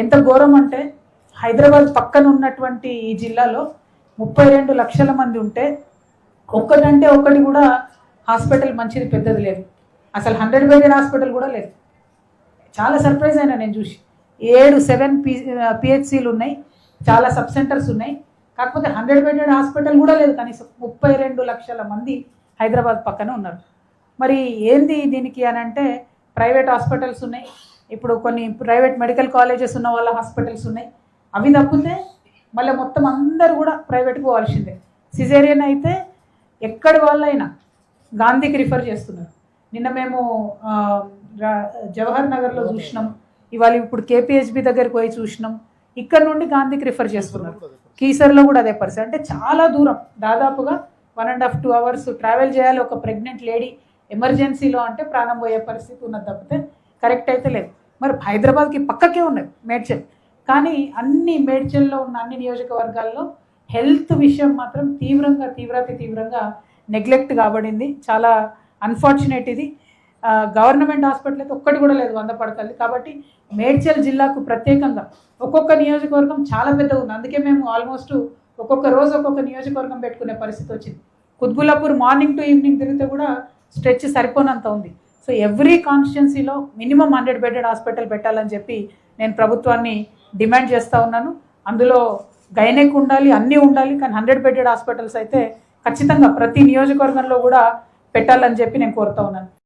ఎంత ఘోరం అంటే హైదరాబాద్ పక్కన ఉన్నటువంటి ఈ జిల్లాలో ముప్పై రెండు లక్షల మంది ఉంటే ఒక్కటంటే ఒక్కటి కూడా హాస్పిటల్ మంచిది పెద్దది లేదు. అసలు హండ్రెడ్ బెడెడ్ హాస్పిటల్ కూడా లేదు. చాలా సర్ప్రైజ్ అయినా నేను చూసి. ఏడు సెవెన్ పి పిహెచ్సిలు ఉన్నాయి చాలా సబ్ సెంటర్స్ ఉన్నాయి. కాకపోతే హండ్రెడ్ బెడెడ్ హాస్పిటల్ కూడా లేదు కనీసం ముప్పై రెండు లక్షల మంది హైదరాబాద్ పక్కన ఉన్నారు. మరి ఏంది దీనికి అని అంటే ప్రైవేట్ హాస్పిటల్స్ ఉన్నాయి ఇప్పుడు కొన్ని ప్రైవేట్ మెడికల్ కాలేజెస్ ఉన్న వాళ్ళ హాస్పిటల్స్ ఉన్నాయి. అవి తప్పితే మళ్ళీ మొత్తం అందరూ కూడా ప్రైవేట్కి పోవాల్సిందే. సిజేరియన్ అయితే ఎక్కడి వాళ్ళైనా గాంధీకి రిఫర్ చేస్తున్నారు. నిన్న మేము జవహర్ నగర్లో చూసినాం. ఇవాళ ఇప్పుడు కేపీహెచ్బి దగ్గరికి పోయి చూసినాం. ఇక్కడ నుండి గాంధీకి రిఫర్ చేస్తున్నారు. కీసర్లో కూడా అదే పరిస్థితి. అంటే చాలా దూరం. దాదాపుగా one and half two hours travel చేయాలి ఒక ప్రెగ్నెంట్ లేడీ ఎమర్జెన్సీలో అంటే ప్రాణం పోయే పరిస్థితి ఉన్నది తప్పితే కరెక్ట్ అయితే లేదు. మరి హైదరాబాద్కి పక్కకే ఉన్నది మేడ్చల్. కానీ అన్ని మేడ్చల్లో ఉన్న అన్ని నియోజకవర్గాల్లో హెల్త్ విషయం మాత్రం తీవ్రంగా తీవ్రతి తీవ్రంగా నెగ్లెక్ట్ కాబడింది. చాలా అన్ఫార్చునేట్ ఇది. గవర్నమెంట్ హాస్పిటల్ అయితే ఒక్కటి కూడా లేదు వంద పడకల్ది. కాబట్టి మేడ్చల్ జిల్లాకు ప్రత్యేకంగా ఒక్కొక్క నియోజకవర్గం చాలా పెద్దగా ఉంది. అందుకే మేము ఆల్మోస్ట్ ఒక్కొక్క రోజు ఒక్కొక్క నియోజకవర్గం పెట్టుకునే పరిస్థితి వచ్చింది. కుత్బులాపూర్ మార్నింగ్ టు ఈవినింగ్ తిరిగితే కూడా స్ట్రెచ్ సరిపోనంత ఉంది. సో ఎవ్రీ కాన్స్టిట్యున్సీలో మినిమం హండ్రెడ్ బెడెడ్ హాస్పిటల్ పెట్టాలని చెప్పి నేను ప్రభుత్వాన్ని డిమాండ్ చేస్తూ ఉన్నాను. అందులో గైనెక్ ఉండాలి అన్నీ ఉండాలి కానీ హండ్రెడ్ బెడెడ్ హాస్పిటల్స్ అయితే ఖచ్చితంగా ప్రతి నియోజకవర్గంలో కూడా పెట్టాలని చెప్పి నేను కోరుతా ఉన్నాను.